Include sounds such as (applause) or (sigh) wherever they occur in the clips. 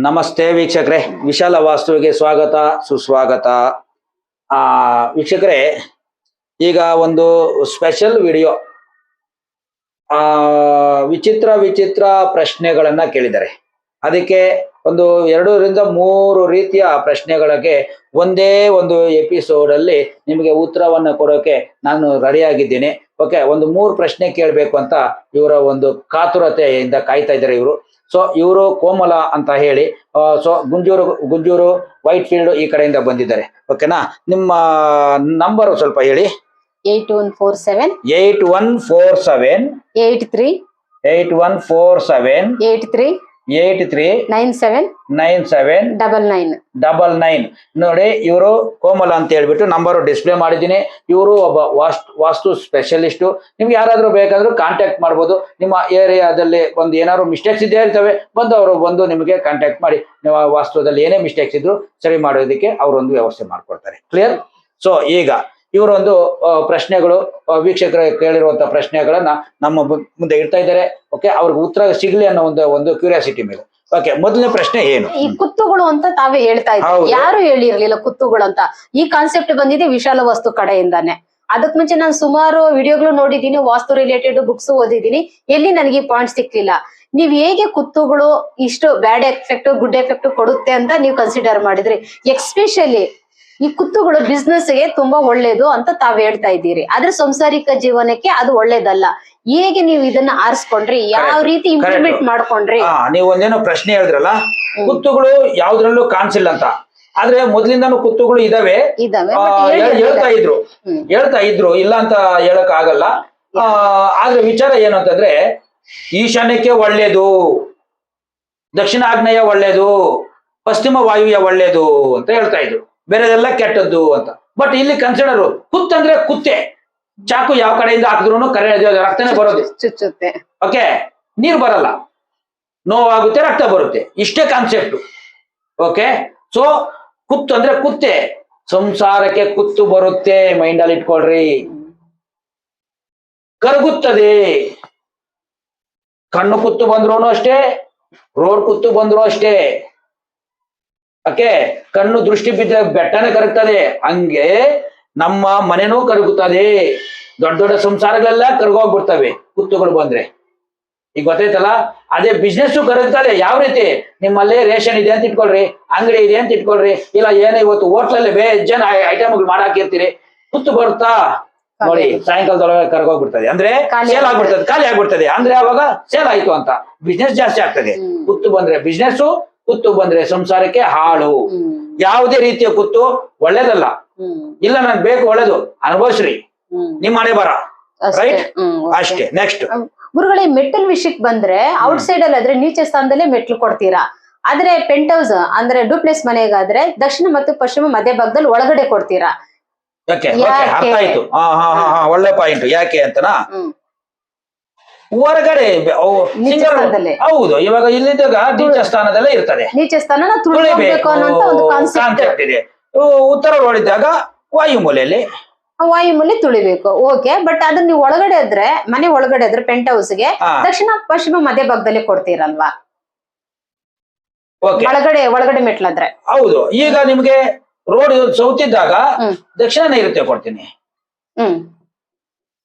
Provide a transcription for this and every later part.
ನಮಸ್ತೆ ವೀಕ್ಷಕರೇ. ವಿಶಾಲ ವಾಸ್ತುವಿಗೆ ಸ್ವಾಗತ, ಸುಸ್ವಾಗತ. ಆ, ವೀಕ್ಷಕರೇ, ಈಗ ಒಂದು ಸ್ಪೆಷಲ್ ವಿಡಿಯೋ. ಆ, ವಿಚಿತ್ರ ವಿಚಿತ್ರ ಪ್ರಶ್ನೆಗಳನ್ನ ಕೇಳಿದ್ದಾರೆ. ಅದಕ್ಕೆ ಒಂದು ಎರಡರಿಂದ ಮೂರು ರೀತಿಯ ಪ್ರಶ್ನೆಗಳಿಗೆ ಒಂದೇ ಒಂದು ಎಪಿಸೋಡ್ ಅಲ್ಲಿ ನಿಮಗೆ ಉತ್ತರವನ್ನ ಕೊಡೋಕೆ ನಾನು ರೆಡಿಯಾಗಿದ್ದೀನಿ. ಓಕೆ, ಒಂದು ಮೂರು ಪ್ರಶ್ನೆ ಕೇಳಬೇಕು ಅಂತ ಇವರ ಒಂದು ಕಾತುರತೆಯಿಂದ ಕಾಯ್ತಾ ಇದ್ದಾರೆ ಇವರು. ಸೊ ಇವರು ಕೋಮಲ ಅಂತ ಹೇಳಿ so Gunjur Gunjur white field ಈ ಕಡೆಯಿಂದ ಬಂದಿದ್ದಾರೆ. ಓಕೆನಾ ನಿಮ್ಮ ನಂಬರ್ ಸ್ವಲ್ಪ ಹೇಳಿ. Eight one four seven eight one four seven eight three eight one four seven eight three eight three nine seven nine seven double nine. Double nine. ನೋಡಿ ಇವರು ಕೋಮಲ ಅಂತ ಹೇಳ್ಬಿಟ್ಟು ನಂಬರ್ ಡಿಸ್ಪ್ಲೇ ಮಾಡಿದ್ದೀನಿ. ಇವರು ಒಬ್ಬ ವಾಸ್ತು ವಾಸ್ತು ಸ್ಪೆಷಲಿಸ್ಟು ನಿಮ್ಗೆ ಯಾರಾದರೂ ಬೇಕಾದ್ರೂ ಕಾಂಟ್ಯಾಕ್ಟ್ ಮಾಡ್ಬೋದು. ನಿಮ್ಮ ಏರಿಯಾದಲ್ಲಿ ಒಂದು ಏನಾದ್ರು ಮಿಸ್ಟೇಕ್ಸ್ ಇದ್ದೇ ಇರ್ತವೆ ಬಂದು ಅವರು ಬಂದು ನಿಮಗೆ ಕಾಂಟ್ಯಾಕ್ಟ್ ಮಾಡಿ. ನೀವು ಆ ವಾಸ್ತುದಲ್ಲಿ ಏನೇ ಮಿಸ್ಟೇಕ್ಸ್ ಇದ್ರು ಸರಿ ಮಾಡೋದಕ್ಕೆ ಅವರೊಂದು ವ್ಯವಸ್ಥೆ ಮಾಡ್ಕೊಡ್ತಾರೆ. ಕ್ಲಿಯರ್ ಸೊ ಈಗ ಇವರೊಂದು ಪ್ರಶ್ನೆಗಳು ವೀಕ್ಷಕರು ಕೇಳಿರುವಂತ ಪ್ರಶ್ನೆಗಳನ್ನ ನಮ್ಮ ಮುಂದೆ ಇಡ್ತಾ ಇದ್ದಾರೆ. ಓಕೆ ಅವ್ರಿಗೆ ಉತ್ತರ ಸಿಗ್ಲಿ ಅನ್ನೋ ಒಂದು ಒಂದು ಕ್ಯೂರಿಯಾಸಿಟಿ ಮೇಲೆ. ಓಕೆ ಮೊದಲನೇ ಪ್ರಶ್ನೆ ಏನು? ಈ ಕುತ್ತುಗಳು ಅಂತ ತಾವೇ ಹೇಳ್ತಾ ಇದ್ದೀವಿ ಯಾರು ಹೇಳಿರ್ಲಿಲ್ಲ ಕುತ್ತುಗಳು ಅಂತ? ಈ ಕಾನ್ಸೆಪ್ಟ್ ಬಂದಿದೆ ವಿಶಾಲ ವಸ್ತು ಕಡೆಯಿಂದಾನೆ. ಅದಕ್ ಮುಂಚೆ ನಾನು ಸುಮಾರು ವಿಡಿಯೋಗಳು ನೋಡಿದೀನಿ ವಾಸ್ತು ರಿಲೇಟೆಡ್ ಬುಕ್ಸ್ ಓದಿದೀನಿ ಎಲ್ಲಿ ನನಗೆ ಈ ಪಾಯಿಂಟ್ ಸಿಕ್ಲಿಲ್ಲ. ನೀವ್ ಹೇಗೆ ಕುತ್ತುಗಳು ಇಷ್ಟು ಬ್ಯಾಡ್ ಎಫೆಕ್ಟ್ ಗುಡ್ ಎಫೆಕ್ಟ್ ಕೊಡುತ್ತೆ ಅಂತ ನೀವು ಕನ್ಸಿಡರ್ ಮಾಡಿದ್ರಿ. ಎಕ್ಸ್ಪೆಷಲಿ ಈ ಕುತ್ತುಗಳು ಬಿಸ್ನೆಸ್ಗೆ ಗೆ ತುಂಬಾ ಒಳ್ಳೇದು ಅಂತ ತಾವ್ ಹೇಳ್ತಾ ಇದ್ದೀರಿ. ಆದ್ರೆ ಸಂಸಾರಿಕ ಜೀವನಕ್ಕೆ ಅದು ಒಳ್ಳೇದಲ್ಲ. ಹೇಗೆ ನೀವು ಇದನ್ನ ಆರಿಸ್ಕೊಂಡ್ರಿ? ಯಾವ ರೀತಿ ಇಂಪ್ಲಿಮೆಂಟ್ ಮಾಡ್ಕೊಂಡ್ರಿ? ನೀವು ಒಂದೇನೋ ಪ್ರಶ್ನೆ ಹೇಳಿದ್ರಲ್ಲ? ಕುತ್ತುಗಳು ಯಾವ್ದ್ರಲ್ಲೂ ಕಾಣಿಸಿಲ್ಲ ಅಂತ. ಆದ್ರೆ ಮೊದ್ಲಿಂದಾನು ಕುತ್ತುಗಳು ಇದಾವೆ. ಹೇಳ್ತಾ ಇದ್ರು. ಹೇಳ್ತಾ ಇದ್ರು. ಇಲ್ಲ ಅಂತ ಹೇಳಕ್ ಆಗಲ್ಲ. ಆ, ಆದ್ರೆ ವಿಚಾರ ಏನು ಅಂತಂದ್ರೆ ಈಶಾನ್ಯಕ್ಕೆ ಒಳ್ಳೇದು ದಕ್ಷಿಣ ಆಗ್ನೇಯ ಒಳ್ಳೇದು ಪಶ್ಚಿಮ ವಾಯುವ್ಯ ಒಳ್ಳೇದು ಅಂತ ಹೇಳ್ತಾ ಇದ್ರು. ಬೇರೆದೆಲ್ಲ ಕೆಟ್ಟದ್ದು ಅಂತ. ಬಟ್ ಇಲ್ಲಿ ಕನ್ಸಿಡರ್ ಕುತ್ತಂದ್ರೆ ಕುತ್ತೆ. ಚಾಕು ಯಾವ ಕಡೆಯಿಂದ ಹಾಕಿದ್ರು ಕರೆ ರಕ್ತನೇ ಬರೋದು. ಚುಚ್ಚುತ್ತೆ. ಓಕೆ ನೀರು ಬರಲ್ಲ. ನೋವಾಗುತ್ತೆ ರಕ್ತ ಬರುತ್ತೆ. ಇಷ್ಟೇ ಕಾನ್ಸೆಪ್ಟ್ ಓಕೆ ಸೊ ಕುತ್ತು ಅಂದ್ರೆ ಕುತ್ತೆ. ಸಂಸಾರಕ್ಕೆ ಕುತ್ತು ಬರುತ್ತೆ ಮೈಂಡ್ ಅಲ್ಲಿ ಇಟ್ಕೊಳ್ರಿ. ಕರಗುತ್ತದೆ. ಕಣ್ಣು ಕುತ್ತು ಬಂದ್ರು ಅಷ್ಟೇ ರೋಡ್ ಕುತ್ತು ಬಂದ್ರು ಅಷ್ಟೇ. ಓಕೆ ಕಣ್ಣು ದೃಷ್ಟಿ ಬಿದ್ದ ಬೆಟ್ಟನೆ ಕರಗ್ತದೆ. ಹಂಗೆ ನಮ್ಮ ಮನೆನೂ ಕರಗುತ್ತದೆ. ದೊಡ್ಡ ದೊಡ್ಡ ಸಂಸಾರಗಳೆಲ್ಲ ಕರ್ಗೋಗ್ಬಿಡ್ತವೆ ಕುತ್ತುಗಳು ಬಂದ್ರೆ. ಈಗ ಗೊತ್ತಾಯ್ತಲ್ಲ? ಅದೇ ಬಿಸ್ನೆಸ್ ಕರಗ್ತದೆ. ಯಾವ ರೀತಿ? ನಿಮ್ಮಲ್ಲಿ ರೇಷನ್ ಇದೆ ಅಂತ ಇಟ್ಕೊಳ್ರಿ ಅಂಗಡಿ ಇದೆ ಅಂತ ಇಟ್ಕೊಳ್ರಿ ಇಲ್ಲ ಏನೋ ಇವತ್ತು ಹೋಟ್ಲಲ್ಲಿ ಜನ ಐಟಮ್ಗಳು ಮಾಡಾಕಿರ್ತೀರಿ ಕುತ್ತು ಬರುತ್ತಾ ನೋಡಿ ಸಾಯಂಕಾಲದೊಳಗೆ ಕರ್ಗೋಗ್ಬಿಡ್ತದೆ. ಅಂದ್ರೆ ಸೇಲ್ ಆಗ್ಬಿಡ್ತದೆ ಖಾಲಿ ಆಗ್ಬಿಡ್ತದೆ. ಅಂದ್ರೆ ಅವಾಗ ಸೇಲ್ ಆಯ್ತು ಅಂತ. ಬಿಸ್ನೆಸ್ ಜಾಸ್ತಿ ಆಗ್ತದೆ. ಕುತ್ತು ಬಂದ್ರೆ ಬಿಸ್ನೆಸ್ ಕುತ್ತು ಬಂದ್ರೆ ಸಂಸಾರಕ್ಕೆ ಹಾಳು. ಯಾವುದೇ ರೀತಿಯ ಕುತ್ತು ಒಳ್ಳೇದಲ್ಲ. ಇಲ್ಲ ನನ್ ಬೇಕು ಒಳ್ಳೇದು ಅನುಭವಿಸ್ರಿ. ನಿಮ್ಮ ನಿಮ್ ಮನೆ ಬರ. ರೈಟ್ ಅಷ್ಟೇ. ನೆಕ್ಸ್ಟ್ ಗುರುಗಳೇ ಮೆಟ್ಟಲ್ ವಿಷಯಕ್ಕೆ ಬಂದ್ರೆ ಔಟ್ ಸೈಡ್ ಅಲ್ಲಿ ಆದ್ರೆ ನೀಚ ಸ್ಥಾನದಲ್ಲೇ ಮೆಟ್ಲು ಕೊಡ್ತೀರಾ? ಆದ್ರೆ ಪೆಂಟ್ ಹೌಸ್ ಅಂದ್ರೆ ಡೂಪ್ಲೆಸ್ ಮನೆಗಾದ್ರೆ ದಕ್ಷಿಣ ಮತ್ತು ಪಶ್ಚಿಮ ಮಧ್ಯಭಾಗದಲ್ಲಿ ಒಳಗಡೆ ಕೊಡ್ತೀರಾ? ಯಾಕೆ? ಅರ್ಥ ಆಯ್ತು. ಹಾ ಹಾ ಹಾ ಹಾ ಒಳ್ಳೆ ಪಾಯಿಂಟ್ ಯಾಕೆ ಅಂತನಾ? ಹೊರಗಡೆ. ಹೌದು ಇವಾಗ ಇಲ್ಲಿದ್ದಾಗ ನೀಚ ಸ್ಥಾನದಲ್ಲೇ ಇರ್ತದೆ. ನೀಚ ಸ್ಥಾನ ತುಳಿಬೇಕು ಅನ್ನೋಂತ ಒಂದು ಕಾನ್ಸೆಪ್ಟ್ ಕಾನ್ಸೆಪ್ಟ್ ಇದೆ. ಉ- ಉತ್ತರ ನೋಡಿದಾಗ ವಾಯುಮೂಲೆಯಲ್ಲಿ. ವಾಯುಮೂಲೆ ತುಳಿಬೇಕು ಓಕೆ ಬಟ್ ಅದನ್ನ ನೀವು ಒಳಗಡೆ ಇದ್ರೆ ಮನೆ ಒಳಗಡೆ ಇದ್ರೆ ಪೆಂಟ್ ಹೌಸ್ಗೆ ಹಾ. ದಕ್ಷಿಣ ಪಶ್ಚಿಮ ಮಧ್ಯಭಾಗದಲ್ಲಿ ಕೊಡ್ತೀರಲ್ವಾ? ಓಕೆ. ಒಳಗಡೆ ಒಳಗಡೆ ಮೆಟ್ಲಾದ್ರೆ. ಹೌದು ಈಗ ನಿಮ್ಗೆ ರೋಡ್ ಸೌತಿದ್ದಾಗ ಹ್ಮ್. ದಕ್ಷಿಣ ನೈಋತ್ಯ ಕೊಡ್ತೀನಿ. ಹ್ಮ್.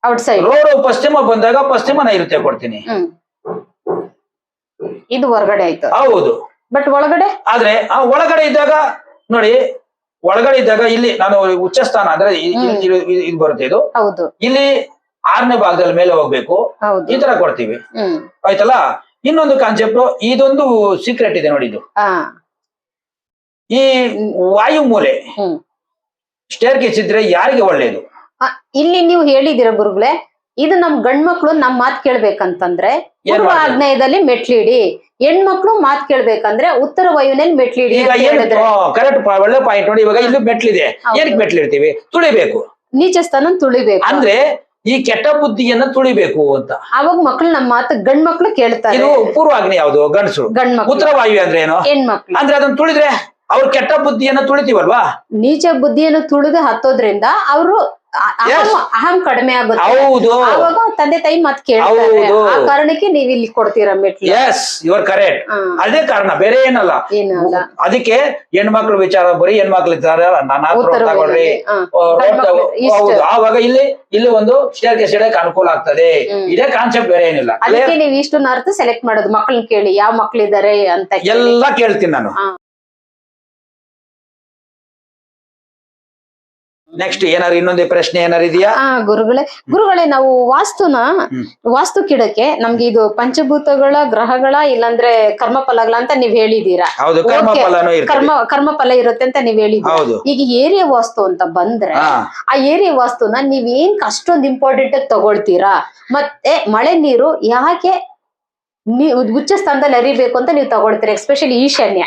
ಔಟ್ ಸೈಡ್ ರೋಡ್ ಪಶ್ಚಿಮ ಬಂದಾಗ ಪಶ್ಚಿಮ ಇರುತ್ತೆ ಕೊಡ್ತೀನಿ. ಇದು ಹೊರಗಡೆ ಆಯ್ತು. ಹೌದು. ಬಟ್ ಒಳಗಡೆ? ಆದ್ರೆ ಆ ಒಳಗಡೆ ಇದ್ದಾಗ ನೋಡಿ ಒಳಗಡೆ ಇದ್ದಾಗ ಇಲ್ಲಿ ನಾನು ಉಚ್ಚ ಸ್ಥಾನ ಅಂದ್ರೆ. ಇದು- ಬರುತ್ತೆ ಇದು. ಹೌದು. ಇಲ್ಲಿ ಆರನೇ ಭಾಗದಲ್ಲಿ ಮೇಲೆ ಹೋಗ್ಬೇಕು. ಈ ತರ ಕೊಡ್ತೀವಿ. ಆಯ್ತಲ್ಲ? ಇನ್ನೊಂದು ಕಾನ್ಸೆಪ್ಟ್ ಇದೊಂದು ಸೀಕ್ರೆಟ್ ಇದೆ ನೋಡಿ ಇದು. ಈ ವಾಯು ಮೂಲೆ ಸ್ಟೇರ್ ಕೇಸ್ ಇದ್ರೆ ಯಾರಿಗೆ ಒಳ್ಳೇದು ಇಲ್ಲಿ ನೀವು ಹೇಳಿದಿರ ಗುರುಗಳೇ ಇದು ನಮ್ ಗಂಡ್ಮಕ್ಳು ನಮ್ ಮಾತ್ ಕೇಳ್ಬೇಕಂತಂದ್ರೆ ಪೂರ್ವ? ಆಗ್ನೇಯದಲ್ಲಿ ಮೆಟ್ಲಿಡಿ ಹೆಣ್ಮಕ್ಳು ಮಾತ್ ಕೇಳ್ಬೇಕಂದ್ರೆ ಉತ್ತರ ವಾಯುವಿನಲ್ಲಿ ಮೆಟ್ಲಿಡಿ ಕರೆಕ್ಟ್ ಒಳ್ಳೆ ಪಾಯಿಂಟ್ ನೋಡಿ ಇವಾಗ ಇಲ್ಲಿ ಮೆಟ್ಲಿದೆ. ಏನಕ್ಕೆ ಮೆಟ್ಲಿರ್ತೀವಿ ತುಳಿಬೇಕು. ನೀಚ ಸ್ಥಾನ ತುಳಿಬೇಕು. ಅಂದ್ರೆ ಈ ಕೆಟ್ಟ ಬುದ್ಧಿಯನ್ನ ತುಳಿಬೇಕು ಅಂತ. ಅವಾಗ ಮಕ್ಳು ನಮ್ಮ ಮಾತು ಗಂಡ್ ಮಕ್ಳು ಕೇಳ್ತಾರೆ. ಇದು ಆಗ್ನೇಯ ಯಾವುದು? ಗಂಡಸು. ಗಂಡ್ ಉತ್ತರ ವಾಯು ಅಂದ್ರೆ ಏನು? ಹೆಣ್ಮಕ್ಳು. ಅಂದ್ರೆ ಅದನ್ನ ತುಳಿದ್ರೆ ಅವ್ರ ಕೆಟ್ಟ ಬುದ್ಧಿಯನ್ನ ತುಳಿತೀವಲ್ವಾ? ನೀಚ ಬುದ್ಧಿಯನ್ನು ತುಳಿದು ಹತ್ತೋದ್ರಿಂದ ಅವರು ಅಹಂ ಕಡಿಮೆ ಆಗುತ್ತೆ. ಹೌದು. ಆವಾಗ ತಂದೆ ತಾಯಿ ಮತ್ ಕೇಳ್ತಾರೆ. ಆ ಕಾರಣಕ್ಕೆ ನೀವ್ ಇಲ್ಲಿ ಕೊಡ್ತೀರಾ ಮೆಟ್ಲು? ಎಸ್ ಯುವರ್ ಕರೆಕ್ಟ್ ಅದೇ ಕಾರಣ ಬೇರೆ ಏನಲ್ಲ. ಅದಕ್ಕೆ ಹೆಣ್ಮಕ್ಳು ವಿಚಾರ ಬರೀ ಹೆಣ್ಮಕ್ಳು ಇದ್ದಾರೆ. ನನ್ನ ತಗೊಳ್ರಿ. ಹೌದು. ಆವಾಗ ಇಲ್ಲಿ ಇಲ್ಲಿ ಒಂದು ಸ್ಟೇರ್ ಇಡಕ್ಕೆ ಅನುಕೂಲ ಆಗ್ತದೆ. ಇದೇ ಕಾನ್ಸೆಪ್ಟ್ ಬೇರೆ ಏನಿಲ್ಲ. ಅದಕ್ಕೆ ನೀವ್ ಇಷ್ಟು ಅರ್ಥ ಸೆಲೆಕ್ಟ್ ಮಾಡೋದು. ಮಕ್ಕಳನ್ನ ಕೇಳಿ ಯಾವ ಮಕ್ಳಿದ್ದಾರೆ ಅಂತ. ಎಲ್ಲ ಕೇಳ್ತೀನಿ ನಾನು. ನೆಕ್ಸ್ಟ್ ಏನಾರು ಇನ್ನೊಂದೇ ಪ್ರಶ್ನೆ ಏನಾರು ಇದೆಯಾ? ಆ ಗುರುಗಳೇ ಗುರುಗಳೇ ನಾವು ವಾಸ್ತುನ ವಾಸ್ತು ಕಿಡಕ್ಕೆ ನಮ್ಗೆ ಇದು ಪಂಚಭೂತಗಳ ಗ್ರಹಗಳ ಇಲ್ಲಾಂದ್ರೆ ಕರ್ಮಫಲಗಳ ಅಂತ ನೀವ್ ಹೇಳಿದೀರಾ ಹೌದು ಕರ್ಮ Okay. ಫಲನೂ ಇರ್ತದೆ. ಕರ್ಮ ಕರ್ಮಫಲ ಇರುತ್ತೆ ಅಂತ ನೀವ್ ಹೇಳಿದೀರಾ ಹೌದು. ಈಗ ಏರಿಯಾ ವಾಸ್ತು ಅಂತ ಬಂದ್ರೆ ಹಾ. ಆ ಏರಿಯಾ ವಾಸ್ತುನ ನೀವ್ ಏನ್ ಅಷ್ಟೊಂದು ಇಂಪಾರ್ಟೆಂಟ್ ಆಗಿ ತಗೊಳ್ತೀರಾ? ಮತ್ತೆ ಮಳೆ ನೀರು ಯಾಕೆ ನೀ ಉಚ್ಚ ಸ್ಥಾನದಲ್ಲಿ ಹರಿಬೇಕು ಅಂತ ನೀವು ತಗೊಳ್ತೀರಾ? ಎಸ್ಪೆಷಲಿ ಈಶಾನ್ಯ.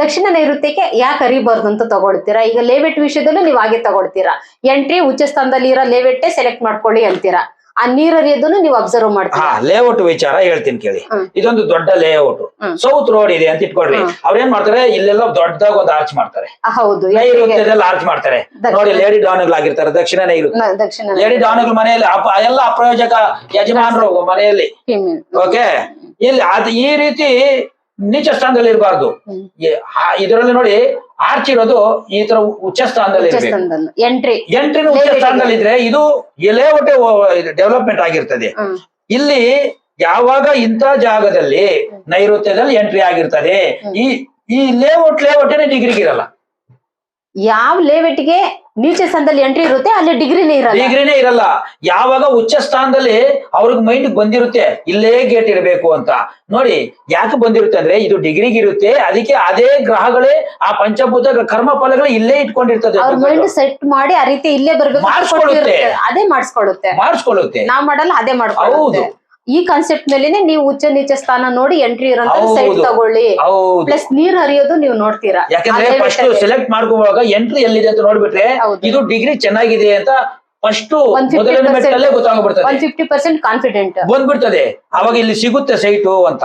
ದಕ್ಷಿಣ ನೈಋತ್ಯಕ್ಕೆ ಯಾಕೆ ಅರಿಬಾರ್ದು ಅಂತ ತಗೊಳ್ತೀರಾ? ಈಗ ಲೇವೆಟ್ ವಿಷಯದಲ್ಲೂ ನೀವು ಹಾಗೆ ತಗೊಳ್ತೀರಾ. ಎಂಟ್ರಿ ಉಚ್ಚ ಸ್ಥಾನದಲ್ಲಿ ಇರೋ ಲೇವೆಟ್ಟೆ ಸೆಲೆಕ್ಟ್ ಮಾಡ್ಕೊಳ್ಳಿ ಅಂತೀರಾ? ಆ ನೀರ್ ಹರಿಯೋದನ್ನು ನೀವು ಅಬ್ಸರ್ವ್ ಮಾಡ್ತೀರಾ? ಲೇಔಟ್ ವಿಚಾರ ಹೇಳ್ತೀನಿ ಕೇಳಿ. ಇದೊಂದು ದೊಡ್ಡ ಲೇಔಟ್ ಸೌತ್ ರೋಡ್ ಇದೆ ಅಂತ ಇಟ್ಕೊಳ್ರಿ. ಅವ್ರ ಅವ್ರೇನ್ ಮಾಡ್ತಾರೆ? ಇಲ್ಲೆಲ್ಲ ದೊಡ್ಡದಾಗ ಒಂದು ಆರ್ಚ್ ಮಾಡ್ತಾರೆ. ಹೌದು. ನೈಋತ್ಯದಲ್ಲಿ ಆರ್ಚ್ ಮಾಡ್ತಾರೆ. ನೋಡಿ ಲೇಡಿ ಡಾನ್ಗಳಾಗಿರ್ತಾರೆ ದಕ್ಷಿಣ ನೈರು ದಕ್ಷಿಣ ಲೇಡಿ ಡಾನ್ಗಳ ಮನೆಯಲ್ಲಿ ಎಲ್ಲ ಅಪ್ರಯೋಜಕ ಯಜಮಾನರು ಮನೆಯಲ್ಲಿ. ಓಕೆ ಇಲ್ಲಿ ಅದು ಈ ರೀತಿ ನೀಚ ಸ್ಥಾನದಲ್ಲಿ ಇರಬಾರ್ದು. ಇದರಲ್ಲಿ ನೋಡಿ ಆರ್ಚ್ ಇರೋದು ಈ ತರ ಉಚ್ಚ ಸ್ಥಾನದಲ್ಲಿ ಎಂಟ್ರಿ ಎಂಟ್ರಿನ ಉಚ್ಚ ಸ್ಥಾನದಲ್ಲಿ ಇದ್ರೆ ಇದು ಲೇಔಟ್ ಡೆವಲಪ್ಮೆಂಟ್ ಆಗಿರ್ತದೆ. ಇಲ್ಲಿ ಯಾವಾಗ ಇಂಥ ಜಾಗದಲ್ಲಿ ನೈಋತ್ಯದಲ್ಲಿ ಎಂಟ್ರಿ ಆಗಿರ್ತದೆ ಈ ಈ ಲೇಔಟ್ ಲೇಔಟ್ ಡಿಗ್ರಿಗೆ ಇರಲ್ಲ. ಯಾವ ಲೇವೆಟ್ಗೆ ನೀಚೆ ಸ್ಥಾನದಲ್ಲಿ ಎಂಟ್ರಿ ಇರುತ್ತೆ ಅಲ್ಲಿ ಡಿಗ್ರಿನೇ ಇರಲ್ಲ. ಡಿಗ್ರಿನೇ ಇರಲ್ಲ. ಯಾವಾಗ ಉಚ್ಚ ಸ್ಥಾನದಲ್ಲಿ ಅವ್ರಿಗೆ ಮೈಂಡ್ ಬಂದಿರುತ್ತೆ ಇಲ್ಲೇ ಗೇಟ್ ಇರಬೇಕು ಅಂತ. ನೋಡಿ ಯಾಕೆ ಬಂದಿರುತ್ತೆ ಅಂದ್ರೆ ಇದು ಡಿಗ್ರಿಗೆ ಇರುತ್ತೆ ಅದಕ್ಕೆ ಅದೇ ಗ್ರಹಗಳೇ ಆ ಪಂಚಭೂತ ಕರ್ಮ ಫಲಗಳು ಇಲ್ಲೇ ಇಟ್ಕೊಂಡಿರ್ತದೆ ಅವ್ರ ಮೈಂಡ್ ಸೆಟ್ ಮಾಡಿ ಆ ರೀತಿ ಇಲ್ಲೇ ಬರ್ಬೇಕು ಅದೇ ಮಾಡಿಸ್ಕೊಳ್ಳುತ್ತೆ ಮಾಡಿಸ್ಕೊಳ್ಳುತ್ತೆ ನಾವು ಮಾಡಲ್ಲ ಅದೇ ಮಾಡ್ಕೊಳ್ಳುತ್ತೆ ಹೌದು. ಈ ಕಾನ್ಸೆಪ್ಟ್ ಮೇಲೆನೆ ನೀವು ಉಚ್ಚ ನೀಚ ಸ್ಥಾನ ನೋಡಿ ಎಂಟ್ರಿ ಇರೋಂತ ಸೈಟ್ ತಗೊಳ್ಳಿ. ಪ್ಲಸ್ ನೀರ್ ಹರಿಯೋದು ನೀವು ನೋಡ್ತೀರಾ. ಯಾಕಂದ್ರೆ ಫಸ್ಟ್ ಸೆಲೆಕ್ಟ್ ಮಾಡ್ಕೋವಾಗ ಎಂಟ್ರಿ ಎಲ್ಲಿದೆ ಅಂತ ನೋಡ್ಬಿಟ್ರೆ ಇದು ಡಿಗ್ರಿ ಚೆನ್ನಾಗಿದೆ ಅಂತ ಫಸ್ಟ್ ಒಂದ್ 50% ಮೊದಲನೇ ಮೆಟ್ಟಲ್ಲೇ ಗೊತ್ತಾಗ್ಬಿಡ್ತದೆ. ಫಿಫ್ಟಿ ಪರ್ಸೆಂಟ್ ಕಾನ್ಫಿಡೆಂಟ್ ಬಂದ್ಬಿಡ್ತದೆ. ಅವಾಗ ಇಲ್ಲಿ ಸಿಗುತ್ತೆ ಸೈಟು ಅಂತ.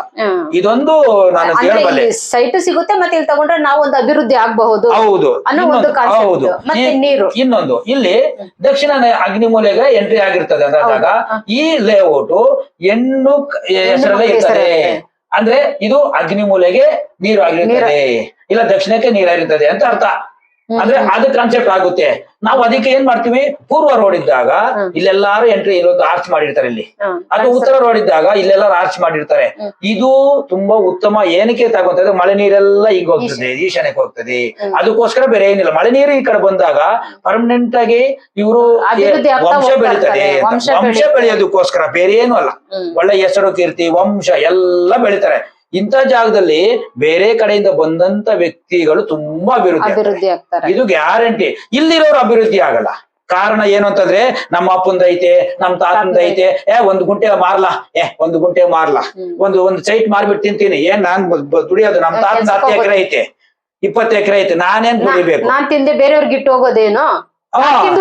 ಇದೊಂದು ನಾನು ಹೇಳಬಲ್ಲೆ ಸೈಟ್ ಸಿಗುತ್ತೆ ಮತ್ತೆ ಇಲ್ಲಿ ತಗೊಂಡ್ರೆ ನಾವು ಒಂದು ಅಭಿವೃದ್ಧಿ ಆಗಬಹುದು ಹೌದು. ಅನ್ನೋ ಒಂದು ಹೌದು. ಮತ್ತೆ ನೀರು. ಇನ್ನೊಂದು. ಇಲ್ಲಿ ದಕ್ಷಿಣ ಅಗ್ನಿ ಅಗ್ನಿಮೂಲೆಗೆ ಎಂಟ್ರಿ ಆಗಿರ್ತದೆ ಅಂದಾಗ ಈ ಲೇಔಟ್ ಹೆಣ್ಣು ಹೆಸರಲ್ಲೇ ಇರ್ತದೆ. ಅಂದ್ರೆ ಇದು ಅಗ್ನಿಮೂಲೆಗೆ ನೀರು ಆಗಿರ್ತದೆ. ಇಲ್ಲ ದಕ್ಷಿಣಕ್ಕೆ ನೀರಾಗಿರ್ತದೆ ಅಂತ ಅರ್ಥ. ಅಂದ್ರೆ ಅದು ಕಾನ್ಸೆಪ್ಟ್ ಆಗುತ್ತೆ. ನಾವು ಅದಕ್ಕೆ ಏನ್ ಮಾಡ್ತೀವಿ? ಪೂರ್ವ ರೋಡ್ ಇದ್ದಾಗ ಇಲ್ಲೆಲ್ಲಾರು ಎಂಟ್ರಿ ಇರೋದು ಆರ್ಚ್ ಮಾಡಿರ್ತಾರೆ ಇಲ್ಲಿ. ಅದು ಉತ್ತರ ರೋಡ್ ಇದ್ದಾಗ ಇಲ್ಲೆಲ್ಲಾರು ಆರ್ಚ್ ಮಾಡಿರ್ತಾರೆ. ಇದು ತುಂಬಾ ಉತ್ತಮ ಏನಕ್ಕೆ ತಗೊಂತದೆ ಮಳೆ ನೀರೆಲ್ಲ ಈಗ ಹೋಗ್ತದೆ ಈಶಾನ್ಯಕ್ಕೆ ಹೋಗ್ತದೆ. ಅದಕ್ಕೋಸ್ಕರ ಬೇರೆ ಏನಿಲ್ಲ. ಮಳೆ ನೀರು ಈ ಕಡೆ ಬಂದಾಗ ಪರ್ಮನೆಂಟ್ ಆಗಿ ಇವರು ವಂಶ ಬೆಳೀತದೆ ವಂಶ ಬೆಳೆಯೋದಕ್ಕೋಸ್ಕರ ಬೇರೆ ಏನು ಅಲ್ಲ. ಒಳ್ಳೆ ಹೆಸರು ಕೀರ್ತಿ ವಂಶ ಎಲ್ಲ ಬೆಳಿತಾರೆ. ಇಂಥ ಜಾಗದಲ್ಲಿ ಬೇರೆ ಕಡೆಯಿಂದ ಬಂದಂತ ವ್ಯಕ್ತಿಗಳು ತುಂಬಾ ಅಭಿವೃದ್ಧಿ ಆಗ್ತಾರೆ. ಅಭಿವೃದ್ಧಿ ಆಗ್ತಾರೆ. ಇದು ಗ್ಯಾರಂಟಿ. ಇಲ್ಲಿರೋರು ಅಭಿವೃದ್ಧಿ ಆಗಲ್ಲ. ಕಾರಣ ಏನು ಅಂತಂದ್ರೆ ನಮ್ಮ ಅಪ್ಪಂದ ಐತೆ ನಮ್ ತಾತಂದ ಐತೆ ಏ ಒಂದ್ ಗುಂಟೆ ಮಾರ್ಲಾ ಏ ಒಂದ್ ಗುಂಟೆ ಮಾರ್ಲಾ. ಒಂದು ಒಂದು ಸೈಟ್ ಮಾರ್ಬಿಟ್ಟು ತಿಂತೀನಿ. ಏನ್ ನಾನ್ ದುಡಿಯೋದು? ನಮ್ ತಾತಂದ ಹತ್ತು ಎಕರೆ ಐತೆ ಇಪ್ಪತ್ತು ಎಕರೆ ಐತೆ. ನಾನೇನ್ ದುಡಿಬೇಕು? ನಾನ್ ತಿಂದೆ ಬೇರೆಯವ್ರಿಗೆ ಇಟ್ಟು ಹೋಗೋದೇನು?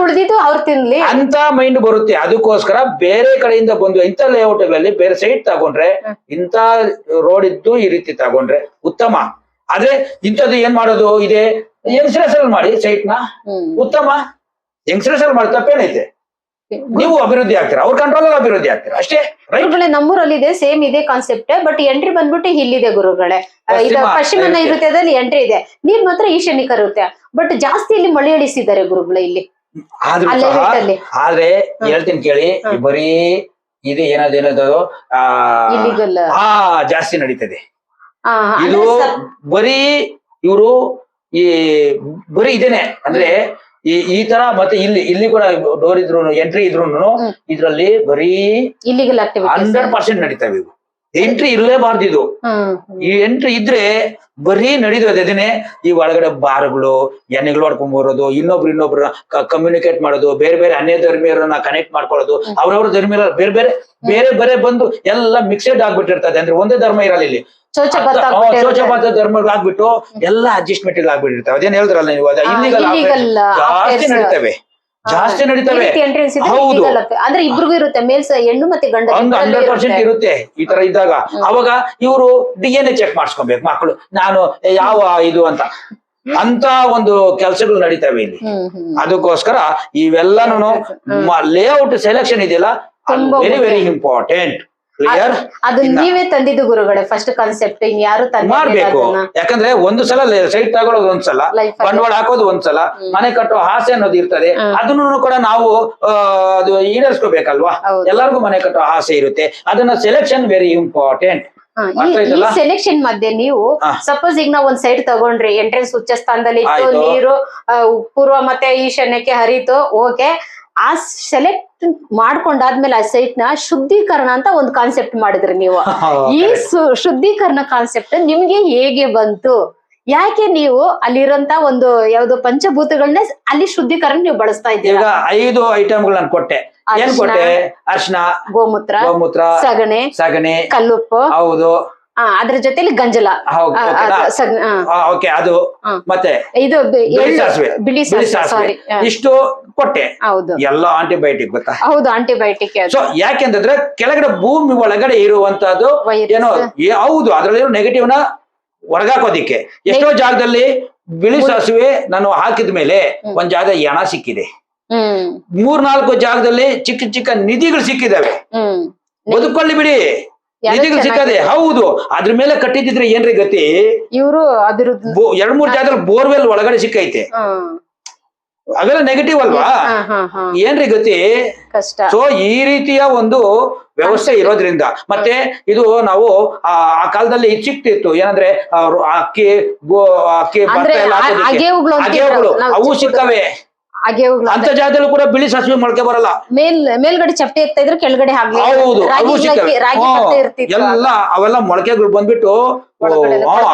ಉಳ್ದಿದ್ದು ಅವ್ರು ತಿನ್ಲಿ. ಅಂತ ಮೈಂಡ್ ಬರುತ್ತೆ. ಅದಕ್ಕೋಸ್ಕರ ಬೇರೆ ಕಡೆಯಿಂದ ಬಂದು ಇಂಥ ಲೇಔಟ್ಗಳಲ್ಲಿ ಬೇರೆ ಸೈಟ್ ತಗೊಂಡ್ರೆ ಇಂಥ ರೋಡ್ ಇದ್ದು ಈ ರೀತಿ ತಗೊಂಡ್ರೆ ಉತ್ತಮ. ಆದ್ರೆ ಇಂಥದ್ದು ಏನ್ ಮಾಡೋದು? ಇದೆ ಯಂಗ್ಸ್ಟರ್ಸ್ ಮಾಡಿ ಸೈಟ್ನ. ಉತ್ತಮ. ಯಂಗ್ಸ್ಟರ್ಸ್ ಮಾಡಿ ತಪ್ಪೇನೈತೆ? ನೀವು ಅಭಿವೃದ್ಧಿ ಆಗ್ತೀರಾ? ಅವ್ರ ಕಂಟ್ರೋಲ್ ಅಲ್ಲಿ ಅಭಿವೃದ್ಧಿ ಆಗ್ತೀರಾ? ಅಷ್ಟೇ ಗುರುಗಳೇ ನಮ್ಮೂರಲ್ಲಿ ಇದೆ ಸೇಮ್ ಇದೆ ಕಾನ್ಸೆಪ್ಟ್ ಬಟ್ ಎಂಟ್ರಿ ಬಂದ್ಬಿಟ್ಟು ಇಲ್ಲಿದೆ ಗುರುಗಳೇ. ಈಗ ಪಶ್ಚಿಮ ಪಶ್ಚಿಮ ನೈಋತ್ಯ. ನೈಋತ್ಯದಲ್ಲಿ ಎಂಟ್ರಿ ಇದೆ. ನೀರ್ ಮಾತ್ರ ಈಶಾನ್ಯಕ ಇರುತ್ತೆ ಬಟ್ ಜಾಸ್ತಿ ಇಲ್ಲಿ ಮಳೆ ಇಳಿಸಿದ್ದಾರೆ ಗುರುಗಳೇ ಇಲ್ಲಿ. ಆದ್ರೂ ಹೇಳ್ತೀನಿ. ಕೇಳಿ ಬರೀ ಇದು ಏನದು ಏನದು ಆ ಹಾ ಜಾಸ್ತಿ ನಡೀತದೆ. ಇದು ಬರೀ ಇವರು ಈ ಬರೀ ಇದೇನೆ ಅಂದ್ರೆ ಈ ಈ ತರ ಮತ್ತೆ ಇಲ್ಲಿ ಇಲ್ಲಿ ಕೂಡ ಡೋರ್ ಇದ್ರು ಎಂಟ್ರಿ ಇದ್ರು. ಇದ್ರಲ್ಲಿ ಬರೀ ಹಂಡ್ರೆಡ್ ಪರ್ಸೆಂಟ್ ನಡೀತಾವೆ ಇವು ಎಂಟ್ರಿ ಇರಲೇಬಾರ್ದು ಇದು. ಈ ಎಂಟ್ರಿ ಇದ್ರೆ ಬರೀ ನಡೀತದೆ ಅದೇನೆ ಈ ಒಳಗಡೆ ಬಾರ್ಗಳು ಎಣ್ಣೆಗಳು ಹೊಡ್ಕೊಂಡ್ ಬರೋದು ಇನ್ನೊಬ್ರು ಇನ್ನೊಬ್ರು ಕಮ್ಯುನಿಕೇಟ್ ಮಾಡೋದು ಬೇರೆ ಬೇರೆ ಅನ್ಯ ಧರ್ಮೀಯರನ್ನ ಕನೆಕ್ಟ್ ಮಾಡ್ಕೊಳ್ಳೋದು ಅವ್ರವ್ರ ಧರ್ಮೀಯರ ಬೇರೆ ಬೇರೆ ಬೇರೆ ಬೇರೆ ಬಂದು ಎಲ್ಲ ಮಿಕ್ಸೆಡ್ ಆಗ್ಬಿಟ್ಟಿರ್ತದೆ. ಅಂದ್ರೆ ಒಂದೇ ಧರ್ಮ ಇರಲ್ಲ ಇಲ್ಲಿ. ಚೋಚ ಧರ್ಮಗಳು ಆಗ್ಬಿಟ್ಟು ಎಲ್ಲ ಅಡ್ಜಸ್ಟ್ಮೆಂಟ್ ಆಗ್ಬಿಟ್ಟಿರ್ತವೆ. ಅದೇನ್ ಹೇಳಿದ್ರಲ್ಲ ನೀವು? ಜಾಸ್ತಿ. ನಡೀತವೆ. ಜಾಸ್ತಿ ನಡೀತವೆ. ಹೌದು. ಅಂದ್ರೆ ಇಬ್ರಿಗೂ ಇರುತ್ತೆ. ಮೇಲ್ಸ ಹೆಣ್ಣು ಮತ್ತೆ ಗಂಡ ಹಂಡ್ರೆಡ್ ಪರ್ಸೆಂಟ್ ಇರುತ್ತೆ. ಈ ತರ ಇದ್ದಾಗ. ಅವಾಗ ಇವರು ಡಿ ಎನ್ ಎ ಚೆಕ್ ಮಾಡಿಸ್ಕೊಬೇಕು ಮಕ್ಕಳು. ನಾನು ಯಾವ ಇದು ಅಂತ. ಅಂತ ಒಂದು ಕೆಲಸಗಳು ನಡೀತವೆ ಇಲ್ಲಿ. ಅದಕ್ಕೋಸ್ಕರ ಇವೆಲ್ಲನೂ ಲೇಔಟ್ ಸೆಲೆಕ್ಷನ್ ಇದೆಯಲ್ಲ? ವೆರಿ ವೆರಿ ಇಂಪಾರ್ಟೆಂಟ್ ಕ್ಲಿಯರ್ ಅದು ನೀವೇ ತಂದಿದ್ದು ಗುರುಗಳೇ ಫಸ್ಟ್ ಕಾನ್ಸೆಪ್ಟ್ ಇನ್ ಯಾರು ಮಾಡ್ಬೇಕು. ಯಾಕಂದ್ರೆ ಒಂದು ಸಲ ಸೈಟ್ ತಗೊಳ್ಳೋದು ಒಂದ್ಸಲ ಬಂಡವಾಳ ಹಾಕೋದು ಒಂದ್ಸಲ ಮನೆ ಕಟ್ಟುವ ಆಸೆ ಅನ್ನೋದು ಇರ್ತದೆ. ಅದನ್ನು ಕೂಡ ನಾವು ಅದು ಈಡೇರಿಸ್ಕೋಬೇಕಲ್ವಾ. ಎಲ್ಲರಿಗೂ ಮನೆ ಕಟ್ಟುವ ಆಸೆ ಇರುತ್ತೆ. ಅದನ್ನ ಸೆಲೆಕ್ಷನ್ ವೆರಿ ಇಂಪಾರ್ಟೆಂಟ್ ಈ-? ಸೆಲೆಕ್ಷನ್ ಮಧ್ಯೆ ನೀವು. ಸಪೋಸ್ ಈಗ ನಾವ್ ಒಂದ್ ಸೈಡ್ ತಗೊಂಡ್ರಿ ಎಂಟ್ರೆನ್ಸ್ ಉಚ್ಚ ಸ್ಥಾನದಲ್ಲಿ ಇತ್ತು ನೀರು ಪೂರ್ವ ಮತ್ತೆ ಈಶಾನ್ಯಕ್ಕೆ ಹರಿತು ಓಕೆ ಆ ಸೆಲೆಕ್ಟ್ ಮಾಡ್ಕೊಂಡಾದ್ಮೇಲೆ ಆ ಸೈಟ್ನ ಶುದ್ಧೀಕರಣ ಅಂತ ಒಂದು ಕಾನ್ಸೆಪ್ಟ್ ಮಾಡಿದ್ರಿ ನೀವು. (laughs) ಈ ಶುದ್ಧೀಕರಣ ಕಾನ್ಸೆಪ್ಟ್ ನಿಮ್ಗೆ ಹೇಗೆ ಬಂತು? ಯಾಕೆ ನೀವು ಅಲ್ಲಿರೋಂತ ಒಂದು ಯಾವ್ದು ಪಂಚಭೂತಗಳನ್ನ ಅಲ್ಲಿ ಶುದ್ಧೀಕರಣ ನೀವು ಬಳಸ್ತಾ ಇದ್ದೀರಾ? ಈಗ ಐದು ಐಟಮ್ ನಾನು ಕೊಟ್ಟೆ. ಏನ್ ಅರ್ಶಿನ. ಕೊಟ್ಟೆ? ಅರ್ಶನ ಗೋಮೂತ್ರ ಗೋಮೂತ್ರ ಸಗಣಿ ಸಗಣಿ ಕಲ್ಲುಪ್ಪು ಹೌದು. ಅದ್ರ ಜೊತೆಲಿ ಗಂಜಲ. ಓಕೆ ಅದು ಮತ್ತೆ ಇದು ಬಿಳಿ ಸಾಸಿವೆ. ಬಿಳಿ ಸಾಸಿವೆ ಇಷ್ಟು ಕೊಟ್ಟೆ. ಹೌದು. ಎಲ್ಲ ಆಂಟಿಬಯೋಟಿಕ್ ಗೊತ್ತಾ? ಹೌದು ಆಂಟಿಬಯೋಟಿಕ್ ಸೊ ಯಾಕೆಂದ್ರೆ ಕೆಳಗಡೆ ಭೂಮಿ ಒಳಗಡೆ ಇರುವಂತದ್ದು. ಏನೋ ಹೌದು ಅದ್ರಲ್ಲಿರೋ ನೆಗೆಟಿವ್ನ ಹೊರಗಾಕೋದಿಕ್ಕೆ. ಎಷ್ಟೋ ಜಾಗದಲ್ಲಿ ಬಿಳಿ ಸಾಸಿವೆ ನಾನು ಹಾಕಿದ ಮೇಲೆ ಒಂದ್ ಜಾಗ ಎಣ ಸಿಕ್ಕಿದೆ. ಮೂರ್ನಾಲ್ಕು ಜಾಗದಲ್ಲಿ ಚಿಕ್ಕ ಚಿಕ್ಕ ನಿಧಿಗಳು ಸಿಕ್ಕಿದಾವೆ. ಬದುಕೊಳ್ಳಿ ಬಿಡಿ. ನಿಧಿಗಳು ಸಿಕ್ಕದೆ. ಹೌದು. ಅದ್ರ ಮೇಲೆ ಕಟ್ಟಿದ್ರೆ ಏನ್ರಿ ಗತಿ? ಇವರು ಎರಡ್ ಮೂರ್ ಜಾಗದಲ್ಲಿ ಬೋರ್ವೆಲ್ ಒಳಗಡೆ ಸಿಕ್ಕೈತೆ. ಅದೆಲ್ಲ ಅವೆಲ್ಲ ನೆಗೆಟಿವ್ ಅಲ್ವಾ. ಏನ್ರಿ ಗತಿ? ಕಷ್ಟ. ಸೊ ಈ ರೀತಿಯ ಒಂದು ವ್ಯವಸ್ಥೆ ಇರೋದ್ರಿಂದ. ಮತ್ತೆ ಇದು ನಾವು ಆ ಕಾಲದಲ್ಲಿ ಸಿಕ್ತಿತ್ತು. ಏನಂದ್ರೆ ಅಕ್ಕಿ ಗೋ ಅಕ್ಕಿ ಅವು ಸಿಕ್ಕವೆ. ಅಗೆವುಗಳು ಅಂತ ಜಾಗದಲ್ಲೂ ಕೂಡ ಬಿಳಿ ಸಾಸಿವೆ ಮೊಳಕೆ ಬರಲ್ಲ. ಮೇಲ್ ಮೇಲ್ಗಡೆ ಚಪ್ಪೆ ಎತ್ತಾ ಇದ್ರು ಕೆಳಗಡೆ ಹಾಗೆ ಹೌದು ಎಲ್ಲ ಅವೆಲ್ಲ ಮೊಳಕೆಗಳು ಬಂದ್ಬಿಟ್ಟು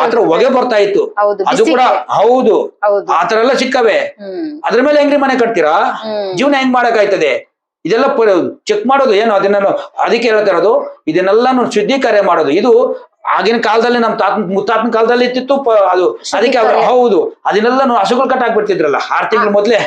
ಆತರ ಹೊಗೆ ಬರ್ತಾ ಇತ್ತು. ಅದು ಕೂಡ ಹೌದು ಆತರ ಎಲ್ಲ ಸಿಕ್ಕವೆ. ಅದ್ರ ಮೇಲೆ ಹೆಂಗ್ರಿ ಮನೆ ಕಟ್ತೀರಾ? ಜೀವನ ಹೆಂಗ್ ಮಾಡಕ್ಕಾಯ್ತದೆ? ಇದೆಲ್ಲ ಚೆಕ್ ಮಾಡೋದು ಏನು ಅದನ್ನ ಅದಕ್ಕೆ ಹೇಳ್ತಾ ಇರೋದು ಇದನ್ನೆಲ್ಲಾನು ಶುದ್ಧೀಕರಣ ಮಾಡೋದು. ಇದು ಆಗಿನ ಕಾಲದಲ್ಲಿ ನಮ್ ತಾತ ಮುತ್ತಾತನ ಕಾಲದಲ್ಲಿ ಇತ್ತಿತ್ತು ಅದು ಅದಕ್ಕೆ ಹೌದು. ಅದನ್ನೆಲ್ಲ ಹಸುಗಳು ಕಟ್ಟಾಕ್ಬಿಡ್ತಿದ್ರಲ್ಲ ಆರ್ ತಿಂಗಳು ಮೊದ್ಲೇ.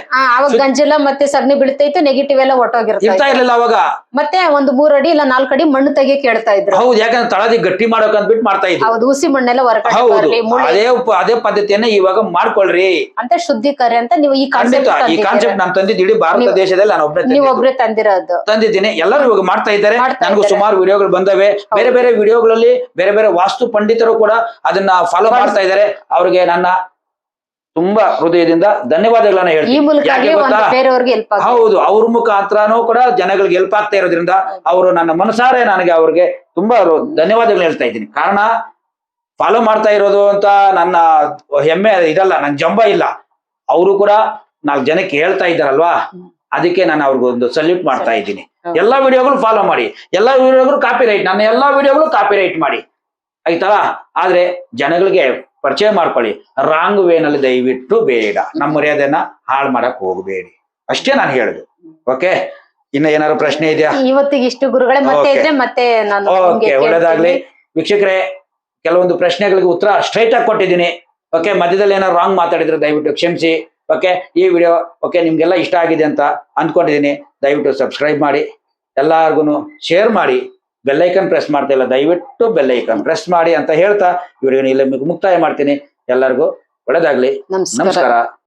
ಗಂಜಲ ಮತ್ತೆ ಸಗಣಿ ಬೀಳ್ತೈತೆ ನೆಗೆಟಿವ್ ಎಲ್ಲ ಒಟ್ಟೋಗಿರ್ತಾ ಇರ್ತಾ ಇರ್ಲಿಲ್ಲ ಅವಾಗ. ಮತ್ತೆ ಒಂದು ಮೂರ್ ಅಡಿ ಇಲ್ಲ ನಾಲ್ಕು ಅಡಿ ಮಣ್ಣು ತೆಗೆ ಕೇಳ್ತಾ ಇದ್ರು. ಹೌದು ಯಾಕಂದ್ರೆ ತಳದಿ ಗಟ್ಟಿ ಮಾಡೋಕ್ ಅಂದ್ಬಿಟ್ಟು ಮಾಡ್ತಾ ಇದ್ರು. ಹೌದು ಹುಸಿ ಮಣ್ಣೆಲ್ಲ ಹೊರಗಡೆ ಹೌದು ಅದೇ ಅದೇ ಪದ್ಧತಿಯನ್ನ ಇವಾಗ ಮಾಡ್ಕೊಳ್ರಿ. ಅಂತ ಶುದ್ಧೀಕರಣ ಅಂತ ನೀವು ಈ ಖಂಡಿತ ಈ ಕಾನ್ಸೆಪ್ಟ್ ಕಾನ್ಸೆಪ್ಟ್ ನಾನು ತಂದಿದ್ದು ಇಡೀ ಭಾರತ ದೇಶದಲ್ಲಿ ನಾನು ಒಬ್ಬನೇ ನೀವು ಒಬ್ಬರೇ ತಂದಿರೋದು. ತಂದಿದ್ದೀನಿ. ಎಲ್ಲರೂ ಇವಾಗ ಮಾಡ್ತಾ ಇದ್ದಾರೆ. ನನಗೂ. ಸುಮಾರು ವಿಡಿಯೋಗಳು ಬಂದವೆ. ಬೇರೆ ಬೇರೆ ವಿಡಿಯೋಗಳಲ್ಲಿ ಬೇರೆ ಬೇರೆ ವಾಸ್ತು ಪಂಡಿತರು ಕೂಡ ಅದನ್ನ ಫಾಲೋ ಮಾಡ್ತಾ ಇದ್ದಾರೆ. ಅವ್ರಿಗೆ ನನ್ನ ತುಂಬಾ ಹೃದಯದಿಂದ ಧನ್ಯವಾದಗಳನ್ನ ಹೇಳ್ತೀನಿ. ಹೌದು ಅವ್ರ ಮುಖಾಂತರನೂ ಕೂಡ ಜನಗಳಿಗೆ ಹೆಲ್ಪ್ ಆಗ್ತಾ ಇರೋದ್ರಿಂದ ಅವರು ನನ್ನ ಮನಸಾರೆ ನನಗೆ ಅವ್ರಿಗೆ ತುಂಬಾ ಧನ್ಯವಾದಗಳು ಹೇಳ್ತಾ ಇದ್ದೀನಿ. ಕಾರಣ ಫಾಲೋ ಮಾಡ್ತಾ ಇರೋದು ಅಂತ ನನ್ನ ಹೆಮ್ಮೆ ಇದಲ್ಲ ನನ್ ಜಂಬ ಇಲ್ಲ. ಅವರು ಕೂಡ ನಾಲ್ಕು ಜನಕ್ಕೆ ಹೇಳ್ತಾ ಇದ್ದಾರಲ್ವಾ? ಅದಕ್ಕೆ ನಾನು ಅವ್ರಿಗೊಂದು ಸಲ್ಯೂಟ್ ಮಾಡ್ತಾ ಇದ್ದೀನಿ. ಎಲ್ಲಾ ವಿಡಿಯೋಗಳು ಫಾಲೋ ಮಾಡಿ. ಎಲ್ಲಾ ವಿಡಿಯೋಗಳು ಕಾಪಿ ರೈಟ್ ನನ್ನ ಎಲ್ಲಾ ವಿಡಿಯೋಗಳು ಕಾಪಿ ರೈಟ್ ಮಾಡಿ. ಆಯ್ತಲ್ಲ? ಆದ್ರೆ ಜನಗಳಿಗೆ ಪರಿಚಯ ಮಾಡ್ಕೊಳ್ಳಿ. ರಾಂಗ್ ವೇನಲ್ಲಿ ದಯವಿಟ್ಟು ಬೇಡ. ನಮ್ಮ ಮರ್ಯಾದೆನ ಹಾಳು ಮಾಡಕ್ ಹೋಗಬೇಡಿ. ಅಷ್ಟೇ ನಾನು ಹೇಳುದು. ಓಕೆ ಇನ್ನ ಏನಾದ್ರು ಪ್ರಶ್ನೆ ಇದೆಯಾ? ಇವತ್ತಿಗೆ ಇಷ್ಟು ಗುರುಗಳೇ ಮತ್ತೆ. ಇದ್ರೆ ಮತ್ತೆ ನಾನು ಓಕೆ ನಿಮ್ಗೆ ಒಳ್ಳೇದಾಗ್ಲಿ. ವೀಕ್ಷಕರೇ ಕೆಲವೊಂದು ಪ್ರಶ್ನೆಗಳಿಗೆ ಉತ್ತರ ಸ್ಟ್ರೈಟ್ ಆಗಿ ಕೊಟ್ಟಿದ್ದೀನಿ. ಓಕೆ ಮಧ್ಯದಲ್ಲಿ ಏನಾದ್ರು ರಾಂಗ್ ಮಾತಾಡಿದ್ರೆ ದಯವಿಟ್ಟು ಕ್ಷಮಿಸಿ. ಓಕೆ ಈ ವಿಡಿಯೋ ಓಕೆ ನಿಮ್ಗೆಲ್ಲ ಇಷ್ಟ ಆಗಿದೆ ಅಂತ ಅಂದ್ಕೊಂಡಿದ್ದೀನಿ ದಯವಿಟ್ಟು ಸಬ್ಸ್ಕ್ರೈಬ್ ಮಾಡಿ. ಎಲ್ಲಾರ್ಗು ಶೇರ್ ಮಾಡಿ. ಬೆಲ್ಲೈಕನ್ ಪ್ರೆಸ್ ಮಾಡ್ತಾ ಇಲ್ಲ ದಯವಿಟ್ಟು ಬೆಲ್ಲೈಕನ್ ಪ್ರೆಸ್ ಮಾಡಿ ಅಂತ ಹೇಳ್ತಾ ಇವರಿಗೆ ಇಲ್ಲಿ ಮುಕ್ತಾಯ ಮಾಡ್ತೀನಿ. ಎಲ್ಲರಿಗೂ ಒಳ್ಳೇದಾಗ್ಲಿ. ನಮಸ್ಕಾರ. ನಮಸ್ಕಾರ.